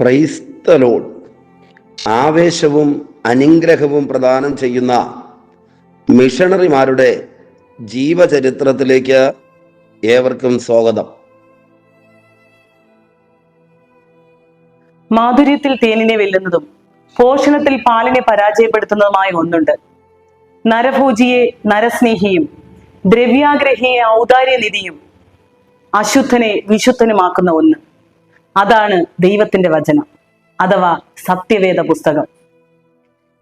പ്രൈസ്തലോൺ ആവേശവും അനുഗ്രഹവും പ്രദാനം ചെയ്യുന്ന മിഷണറിമാരുടെ ജീവചരിത്രത്തിലേക്ക് ഏവർക്കും സ്വാഗതം. മാധുര്യത്തിൽ തേനിനെ വെല്ലുന്നതും പോഷണത്തിൽ പാലിനെ പരാജയപ്പെടുത്തുന്നതുമായ ഒന്നുണ്ട്. നരഭൂജിയെ നരസ്നേഹിയും ദ്രവ്യാഗ്രഹിയെ ഔദാര്യനിധിയും അശുദ്ധനെ വിശുദ്ധനുമാക്കുന്ന ഒന്ന്. അതാണ് ദൈവത്തിന്റെ വചനം അഥവാ സത്യവേദ പുസ്തകം.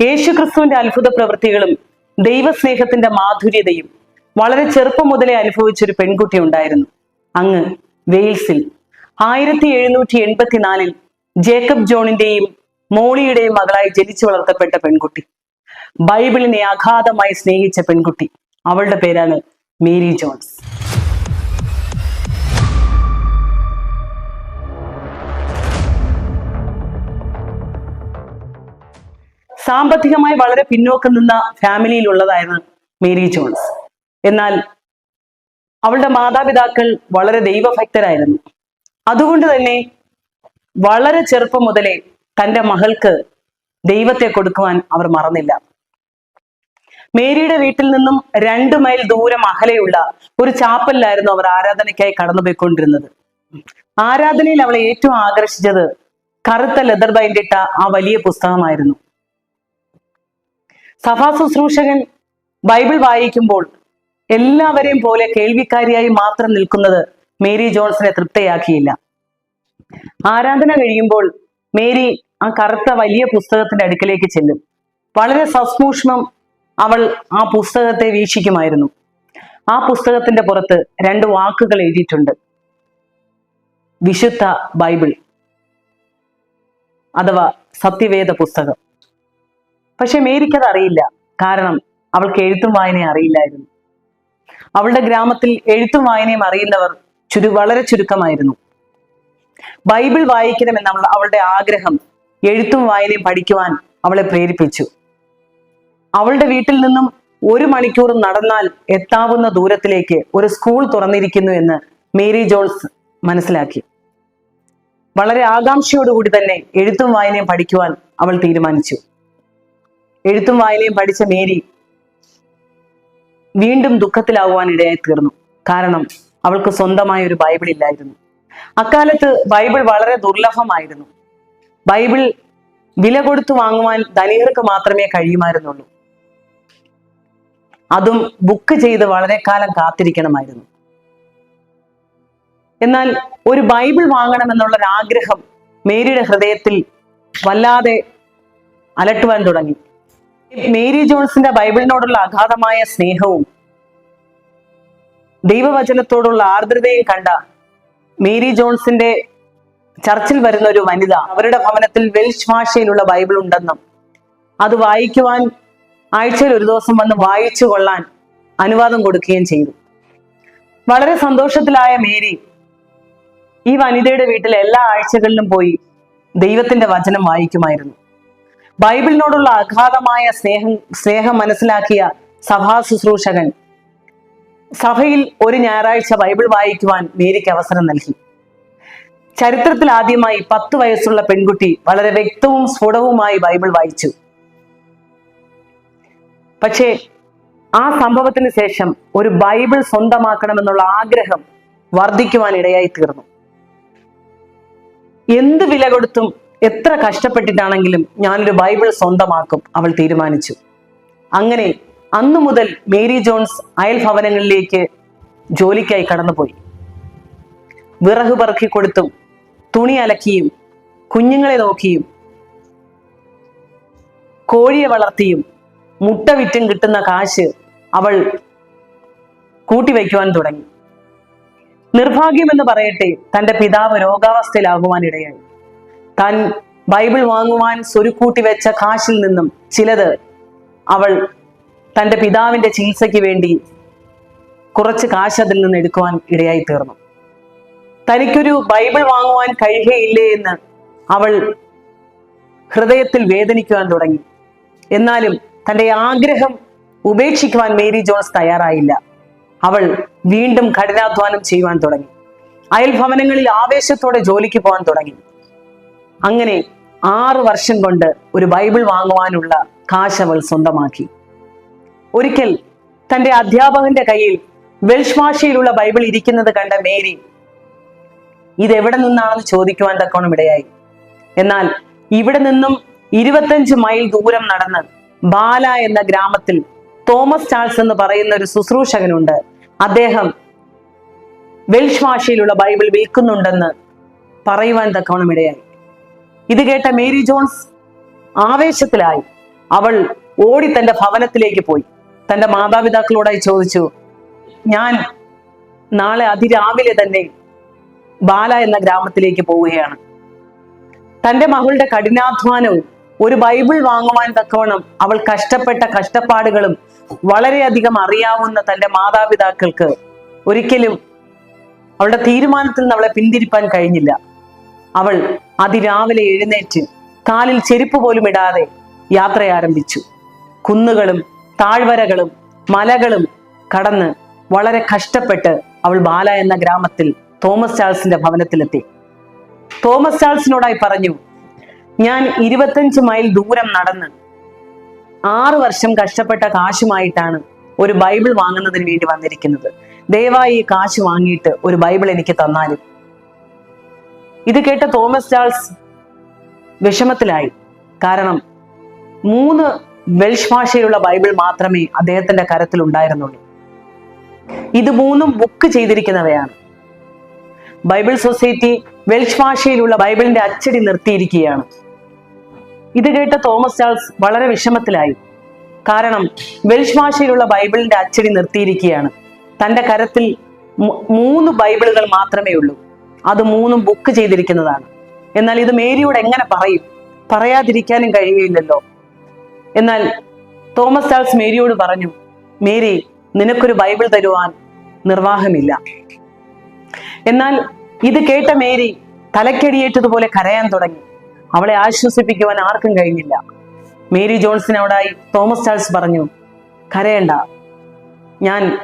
യേശുക്രിസ്തുവിന്റെ അത്ഭുത പ്രവൃത്തികളും ദൈവസ്നേഹത്തിന്റെ മാധുര്യതയും വളരെ ചെറുപ്പം മുതലേ അനുഭവിച്ചൊരു പെൺകുട്ടി ഉണ്ടായിരുന്നു. അങ്ങ് വെയിൽസിൽ ആയിരത്തി എഴുന്നൂറ്റി എൺപത്തിനാലിൽ ജേക്കബ് ജോണിന്റെയും മോളിയുടെയും മകളായി ജനിച്ചു വളർത്തപ്പെട്ട പെൺകുട്ടി. ബൈബിളിനെ അഗാധമായി സ്നേഹിച്ച പെൺകുട്ടി. അവളുടെ പേരാണ് മേരി ജോൺസ്. സാമ്പത്തികമായി വളരെ പിന്നോക്കം നിന്ന ഫാമിലിയിലുള്ളതായിരുന്നു മേരി ജോൺസ്. എന്നാൽ അവളുടെ മാതാപിതാക്കൾ വളരെ ദൈവഭക്തരായിരുന്നു. അതുകൊണ്ട് തന്നെ വളരെ ചെറുപ്പം മുതലേ തന്റെ മകൾക്ക് ദൈവത്തെ കൊടുക്കുവാൻ അവർ മറന്നില്ല. മേരിയുടെ വീട്ടിൽ നിന്നും രണ്ടു മൈൽ ദൂരം അകലെയുള്ള ഒരു ചാപ്പലിലായിരുന്നു അവർ ആരാധനയ്ക്കായി കടന്നുപോയിക്കൊണ്ടിരുന്നത്. ആരാധനയിൽ അവളെ ഏറ്റവും ആകർഷിച്ചത് കറുത്ത ലെതർ ബൈൻഡിട്ട ആ വലിയ പുസ്തകമായിരുന്നു. സഭാ ശുശ്രൂഷകൻ ബൈബിൾ വായിക്കുമ്പോൾ എല്ലാവരെയും പോലെ കേൾവിക്കാരിയായി മാത്രം നിൽക്കുന്നത് മേരി ജോൺസിനെ തൃപ്തയാക്കിയില്ല. ആരാധന കഴിയുമ്പോൾ മേരി ആ കറുത്ത വലിയ പുസ്തകത്തിന്റെ അടുക്കലേക്ക് ചെല്ലും. വളരെ സസൂക്ഷ്മം അവൾ ആ പുസ്തകത്തെ വീക്ഷിക്കുമായിരുന്നു. ആ പുസ്തകത്തിന്റെ പുറത്ത് രണ്ട് വാക്കുകൾ എഴുതിയിട്ടുണ്ട്. വിശുദ്ധ ബൈബിൾ. അഥവാ സത്യവേദ പുസ്തകം. പക്ഷെ മേരിക്ക് അറിയില്ല കാരണം അവൾക്ക് എഴുത്തും വായനയും അറിയില്ലായിരുന്നു. അവളുടെ ഗ്രാമത്തിൽ എഴുത്തും വായനയും അറിയുന്നവർ ചുരു വളരെ ചുരുക്കമായിരുന്നു. ബൈബിൾ വായിക്കണമെന്ന അവളുടെ ആഗ്രഹം എഴുത്തും വായനയും പഠിക്കുവാൻ അവളെ പ്രേരിപ്പിച്ചു. അവളുടെ വീട്ടിൽ നിന്നും ഒരു മണിക്കൂർ നടന്നാൽ എത്താവുന്ന ദൂരത്തിലേക്ക് ഒരു സ്കൂൾ തുറന്നിരിക്കുന്നു എന്ന് മേരി ജോൾസ് മനസ്സിലാക്കി. വളരെ ആകാംക്ഷയോടുകൂടി തന്നെ എഴുത്തും വായനയും പഠിക്കുവാൻ അവൾ തീരുമാനിച്ചു. എഴുത്തും വായനയും പഠിച്ച മേരി വീണ്ടും ദുഃഖത്തിലാവാൻ ഇടയായി തീർന്നു. കാരണം അവൾക്ക് സ്വന്തമായ ഒരു ബൈബിൾ ഇല്ലായിരുന്നു. അക്കാലത്ത് ബൈബിൾ വളരെ ദുർലഭമായിരുന്നു. ബൈബിൾ വില കൊടുത്തു വാങ്ങുവാൻ ധനികർക്ക് മാത്രമേ കഴിയുമായിരുന്നുള്ളൂ. അതും ബുക്ക് ചെയ്ത് വളരെ കാലം കാത്തിരിക്കണമായിരുന്നു. എന്നാൽ ഒരു ബൈബിൾ വാങ്ങണമെന്നുള്ള ഒരു ആഗ്രഹം മേരിയുടെ ഹൃദയത്തിൽ വല്ലാതെ അലട്ടുവാൻ തുടങ്ങി. മേരി ജോൺസിന്റെ ബൈബിളിനോടുള്ള അഗാധമായ സ്നേഹവും ദൈവവചനത്തോടുള്ള ആർദ്രതയും കണ്ട മേരി ജോൺസിന്റെ ചർച്ചിൽ വരുന്ന ഒരു വനിത അവരുടെ ഭവനത്തിൽ വെൽഷ് ഭാഷയിലുള്ള ബൈബിൾ ഉണ്ടെന്നും അത് വായിക്കുവാൻ ആഴ്ചയിൽ ഒരു ദിവസം വന്ന് വായിച്ചു കൊള്ളാൻ അനുവാദം കൊടുക്കുകയും ചെയ്തു. വളരെ സന്തോഷത്തിലായ മേരി ഈ വനിതയുടെ വീട്ടിൽ എല്ലാ ആഴ്ചകളിലും പോയി ദൈവത്തിന്റെ വചനം വായിക്കുമായിരുന്നു. ബൈബിളിനോടുള്ള അഗാധമായ സ്നേഹം സ്നേഹം മനസ്സിലാക്കിയ സഭാ ശുശ്രൂഷകൻ. സഭയിൽ ഒരു ഞായറാഴ്ച ബൈബിൾ വായിക്കുവാൻ മേരിക്ക് അവസരം നൽകി. ചരിത്രത്തിൽ ആദ്യമായി പത്ത് വയസ്സുള്ള പെൺകുട്ടി വളരെ വ്യക്തവും സ്ഫുടവുമായി ബൈബിൾ വായിച്ചു. പക്ഷേ ആ സംഭവത്തിന് ശേഷം ഒരു ബൈബിൾ സ്വന്തമാക്കണമെന്നുള്ള ആഗ്രഹം വർദ്ധിക്കുവാൻ ഇടയായി തീർന്നു എന്ത് വില കൊടുത്തും എത്ര കഷ്ടപ്പെട്ടിട്ടാണെങ്കിലും ഞാനൊരു ബൈബിൾ സ്വന്തമാക്കും അവൾ തീരുമാനിച്ചു. അങ്ങനെ അന്നു മുതൽ മേരി ജോൺസ് അയൽ ഭവനങ്ങളിലേക്ക് ജോലിക്കായി കടന്നുപോയി. വിറക് പറക്കി കൊടുത്തും തുണി അലക്കിയും കുഞ്ഞുങ്ങളെ നോക്കിയും കോഴിയെ വളർത്തിയും മുട്ട വിറ്റും കിട്ടുന്ന കാശ് അവൾ കൂട്ടിവയ്ക്കുവാൻ തുടങ്ങി. നിർഭാഗ്യമെന്ന് പറയട്ടെ തന്റെ പിതാവ് രോഗാവസ്ഥയിലാകുവാൻ ഇടയായി താൻ ബൈബിൾ വാങ്ങുവാൻ സ്വരുക്കൂട്ടി വെച്ച കാശിൽ നിന്നും ചിലത് അവൾ തന്റെ പിതാവിന്റെ ചികിത്സയ്ക്ക് വേണ്ടി കുറച്ച് കാശ് അതിൽ നിന്ന് എടുക്കുവാൻ ഇടയായി തീർന്നു. തനിക്കൊരു ബൈബിൾ വാങ്ങുവാൻ കഴിയുകയില്ലേ എന്ന് അവൾ ഹൃദയത്തിൽ വേദനിക്കുവാൻ തുടങ്ങി. എന്നാലും തന്റെ ആഗ്രഹം ഉപേക്ഷിക്കുവാൻ മേരി ജോൺസ് തയ്യാറായില്ല. അവൾ വീണ്ടും കഠിനാധ്വാനം ചെയ്യുവാൻ തുടങ്ങി. അയൽഭവനങ്ങളിൽ ആവേശത്തോടെ ജോലിക്ക് പോകാൻ തുടങ്ങി. അങ്ങനെ ആറ് വർഷം കൊണ്ട് ഒരു ബൈബിൾ വാങ്ങുവാനുള്ള കാശ് അവൾ സ്വന്തമാക്കി. ഒരിക്കൽ തന്റെ അധ്യാപകന്റെ കയ്യിൽ വെൽഷ് ഭാഷയിലുള്ള ബൈബിൾ ഇരിക്കുന്നത് കണ്ട മേരി ഇതെവിടെ നിന്നാണെന്ന് ചോദിക്കുവാൻ തക്കോണം ഇടയായി. എന്നാൽ ഇവിടെ നിന്നും ഇരുപത്തഞ്ച് മൈൽ ദൂരം നടന്ന് ബാല എന്ന ഗ്രാമത്തിൽ തോമസ് ചാൾസ് എന്ന് പറയുന്ന ഒരു ശുശ്രൂഷകനുണ്ട്. അദ്ദേഹം വെൽഷ് ഭാഷയിലുള്ള ബൈബിൾ വിൽക്കുന്നുണ്ടെന്ന് പറയുവാൻ തക്കോണം ഇടയായി. ഇത് കേട്ട മേരി ജോൺസ് ആവേശത്തിലായി. അവൾ ഓടി തന്റെ ഭവനത്തിലേക്ക് പോയി. തന്റെ മാതാപിതാക്കളോടായി ചോദിച്ചു ഞാൻ നാളെ അതിരാവിലെ തന്നെ ബാല എന്ന ഗ്രാമത്തിലേക്ക് പോവുകയാണ്. തന്റെ മകളുടെ കഠിനാധ്വാനവും ഒരു ബൈബിൾ വാങ്ങുവാൻ തക്കവണ്ണം അവൾ കഷ്ടപ്പെട്ട കഷ്ടപ്പാടുകളും വളരെയധികം അറിയാവുന്ന തന്റെ മാതാപിതാക്കൾക്ക് ഒരിക്കലും അവളുടെ തീരുമാനത്തിൽ നിന്ന് അവളെ പിന്തിരിപ്പാൻ കഴിഞ്ഞില്ല. അവൾ അതിരാവിലെ എഴുന്നേറ്റ് കാലിൽ ചെരുപ്പ് പോലും ഇടാതെ യാത്ര ആരംഭിച്ചു. കുന്നുകളും താഴ്വരകളും മലകളും കടന്ന് വളരെ കഷ്ടപ്പെട്ട് അവൾ ബാല എന്ന ഗ്രാമത്തിൽ തോമസ് ചാൾസിന്റെ ഭവനത്തിലെത്തി. തോമസ് ചാൾസിനോടായി പറഞ്ഞു ഞാൻ ഇരുപത്തഞ്ച് മൈൽ ദൂരം നടന്ന് ആറു വർഷം കഷ്ടപ്പെട്ട കാശുമായിട്ടാണ് ഒരു ബൈബിൾ വാങ്ങുന്നതിന് വേണ്ടി വന്നിരിക്കുന്നത്. ദയവായി ഈ കാശ് വാങ്ങിയിട്ട് ഒരു ബൈബിൾ എനിക്ക് തന്നാലും ഇത് കേട്ട തോമസ് ചാൾസ് വിഷമത്തിലായി. കാരണം മൂന്ന് വെൽഷ് ഭാഷയുള്ള ബൈബിൾ മാത്രമേ അദ്ദേഹത്തിന്റെ കരത്തിൽ ഉണ്ടായിരുന്നുള്ളൂ. ഇത് മൂന്നും ബുക്ക് ചെയ്തിരിക്കുന്നവയാണ്. ബൈബിൾ സൊസൈറ്റി വെൽഷ് ഭാഷയിലുള്ള ബൈബിളിന്റെ അച്ചടി നിർത്തിയിരിക്കുകയാണ്. ഇത് കേട്ട തോമസ് ചാൾസ് വളരെ വിഷമത്തിലായി. കാരണം വെൽഷ് ഭാഷയിലുള്ള ബൈബിളിന്റെ അച്ചടി നിർത്തിയിരിക്കുകയാണ്. തന്റെ കരത്തിൽ മൂന്ന് ബൈബിളുകൾ മാത്രമേ ഉള്ളൂ. അത് മൂന്നും ബുക്ക് ചെയ്തിരിക്കുന്നതാണ്. എന്നാൽ ഇത് മേരിയോട് എങ്ങനെ പറയും? പറയാതിരിക്കാനും കഴിയുകയില്ലല്ലോ. എന്നാൽ തോമസ് ചാൾസ് മേരിയോട് പറഞ്ഞു മേരി നിനക്കൊരു ബൈബിൾ തരുവാൻ നിർവാഹമില്ല. എന്നാൽ ഇത് കേട്ട മേരി തലക്കടിയേറ്റതുപോലെ കരയാൻ തുടങ്ങി. അവളെ ആശ്വസിപ്പിക്കുവാൻ ആർക്കും കഴിഞ്ഞില്ല. മേരി ജോൺസിനോടായി തോമസ് ചാൾസ് പറഞ്ഞു കരയണ്ട. ഞാൻ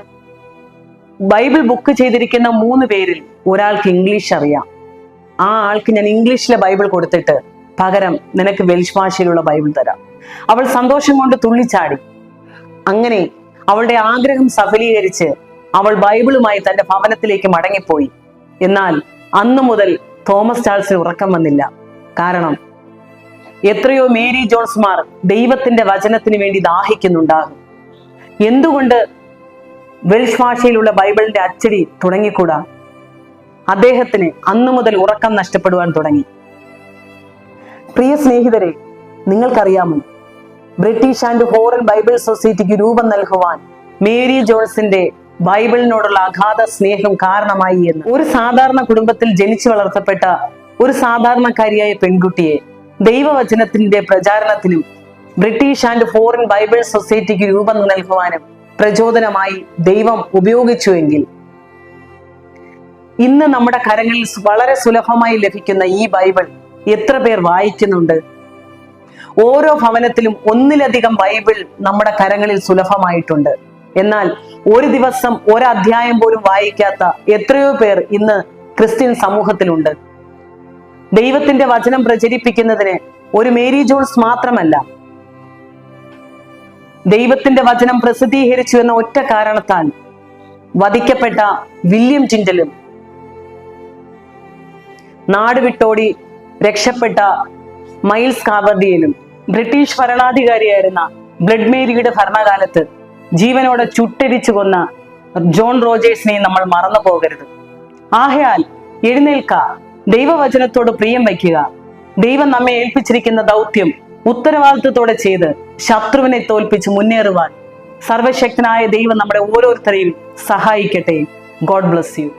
ബൈബിൾ ബുക്ക് ചെയ്തിരിക്കുന്ന മൂന്ന് പേരിൽ ഒരാൾക്ക് ഇംഗ്ലീഷ് അറിയാം. ആ ആൾക്ക് ഞാൻ ഇംഗ്ലീഷിലെ ബൈബിൾ കൊടുത്തിട്ട് പകരം നിനക്ക് വെൽഷ് ഭാഷയിലുള്ള ബൈബിൾ തരാം. അവൾ സന്തോഷം കൊണ്ട് തുള്ളിച്ചാടി. അങ്ങനെ അവളുടെ ആഗ്രഹം സഫലീകരിച്ച് അവൾ ബൈബിളുമായി തന്റെ ഭവനത്തിലേക്ക് മടങ്ങിപ്പോയി. എന്നാൽ അന്നു മുതൽ തോമസ് ചാൾസിന് ഉറക്കം വന്നില്ല. കാരണം എത്രയോ മേരി ജോൺസ്മാർ ദൈവത്തിന്റെ വചനത്തിന് വേണ്ടി ദാഹിക്കുന്നുണ്ടാകും. എന്തുകൊണ്ട് വെൽഷ് ഭാഷയിലുള്ള ബൈബിളിന്റെ അച്ചടി തുടങ്ങിക്കൂടാ? അദ്ദേഹത്തിന് അന്നു മുതൽ ഉറക്കം നഷ്ടപ്പെടുവാൻ തുടങ്ങി. പ്രിയ സ്നേഹിതരെ നിങ്ങൾക്കറിയാമോ? ബ്രിട്ടീഷ് ആൻഡ് ഹോറൻ ബൈബിൾ സൊസൈറ്റിക്ക് രൂപം നൽകുവാൻ മേരി ജോൺസിന്റെ ബൈബിളിനോടുള്ള അഗാധ സ്നേഹം കാരണമായി എന്ന്. ഒരു സാധാരണ കുടുംബത്തിൽ ജനിച്ചു വളർത്തപ്പെട്ട ഒരു സാധാരണക്കാരിയായ പെൺകുട്ടിയെ ദൈവവചനത്തിന്റെ പ്രചാരണത്തിനും ബ്രിട്ടീഷ് ആൻഡ് ഫോറിൻ ബൈബിൾ സൊസൈറ്റിക്ക് രൂപം നൽകുവാനും പ്രചോദനമായി ദൈവം ഉപയോഗിച്ചുവെങ്കിൽ ഇന്ന് നമ്മുടെ കരങ്ങളിൽ വളരെ സുലഭമായി ലഭിക്കുന്ന ഈ ബൈബിൾ എത്ര പേർ വായിക്കുന്നുണ്ട്? ഓരോ ഭവനത്തിലും ഒന്നിലധികം ബൈബിൾ നമ്മുടെ കരങ്ങളിൽ സുലഭമായിട്ടുണ്ട്. എന്നാൽ ഒരു ദിവസം ഒരധ്യായം പോലും വായിക്കാത്ത എത്രയോ പേർ ഇന്ന് ക്രിസ്ത്യൻ സമൂഹത്തിലുണ്ട്. ദൈവത്തിന്റെ വചനം പ്രചരിപ്പിക്കുന്നതിന് ഒരു മേരി ജോൾസ് മാത്രമല്ല. ദൈവത്തിന്റെ വചനം പ്രസിദ്ധീകരിച്ചു എന്ന ഒറ്റ കാരണത്താൽ വധിക്കപ്പെട്ട വില്യം ടിൻഡലും നാട് വിട്ടോടി രക്ഷപ്പെട്ട മൈൽസ് കാവർഡിയലും ബ്രിട്ടീഷ് ഭരണാധികാരിയായിരുന്ന ബ്ലഡ് മേരിയുടെ ഭരണകാലത്ത് ജീവനോടെ ചുട്ടരിച്ചു കൊന്ന ജോൺ റോജേഴ്സിനെയും നമ്മൾ മറന്നു പോകരുത്. ആഹയാൽ എഴുന്നേൽക്ക. ദൈവവചനത്തോട് പ്രിയം വയ്ക്കുക. ദൈവം നമ്മെ ഏൽപ്പിച്ചിരിക്കുന്ന ദൗത്യം ഉത്തരവാദിത്വത്തോടെ ചെയ്ത് ശത്രുവിനെ തോൽപ്പിച്ച് മുന്നേറുവാൻ. സർവശക്തനായ ദൈവം നമ്മുടെ ഓരോരുത്തരെയും സഹായിക്കട്ടെ. God bless you.